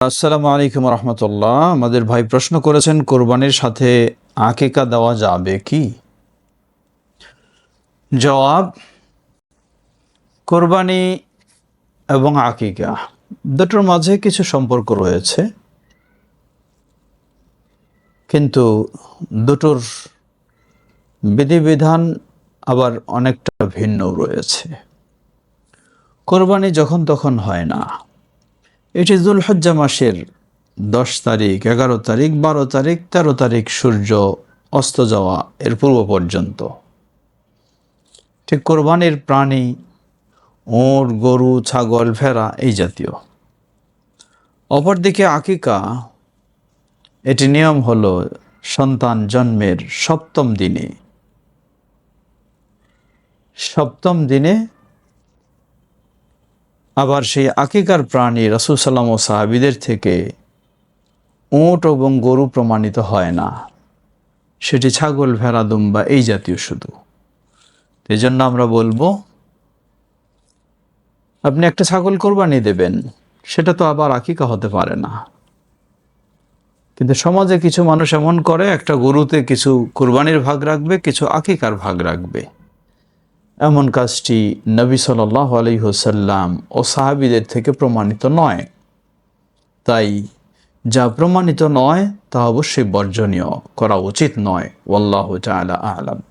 আসসালামু আলাইকুম রহমতুল্লাহ। আমাদের ভাই প্রশ্ন করেছেন, কোরবানির সাথে আকিকা দেওয়া যাবে কি? জবাব, কোরবানি এবং আকিকা। দুটোর মাঝে কিছু সম্পর্ক রয়েছে। কিন্তু দুটোর বিধিবিধান আবার অনেকটা ভিন্ন রয়েছে। কোরবানি যখন তখন হয় না। এটি জুলহজ্জা মাসের দশ তারিখ, এগারো তারিখ, বারো তারিখ, তেরো তারিখ সূর্য অস্ত যাওয়া এর পূর্ব পর্যন্ত। ঠিক কোরবানির প্রাণী ওঁট গরু, ছাগল, ভেড়া এই জাতীয়। অপরদিকে আকিকা, এটি নিয়ম হলো সন্তান জন্মের সপ্তম দিনে। সপ্তম দিনে আবার সেই আকিকার প্রাণী রসুল সাল্লাম ও সাহাবিদের থেকে উঁট এবং গরু প্রমাণিত হয় না। সেটি ছাগল ভেড়া দুম্বা এই জাতীয় শুধু। এই জন্য আমরা বলব, আপনি একটা ছাগল কোরবানি দেবেন, সেটা তো আবার আকিকা হতে পারে না। কিন্তু সমাজে কিছু মানুষ এমন করে, একটা গরুতে কিছু কোরবানির ভাগ রাখবে, কিছু আকিকার ভাগ রাখবে। এমন কাজটি নবী সাল্লাহ আলহিহসাল্লাম ও সাহাবিদের থেকে প্রমাণিত নয়। তাই যা প্রমাণিত নয় তা অবশ্যই বর্জনীয়, করা উচিত নয়। ওল্লাহ তালা আলাম।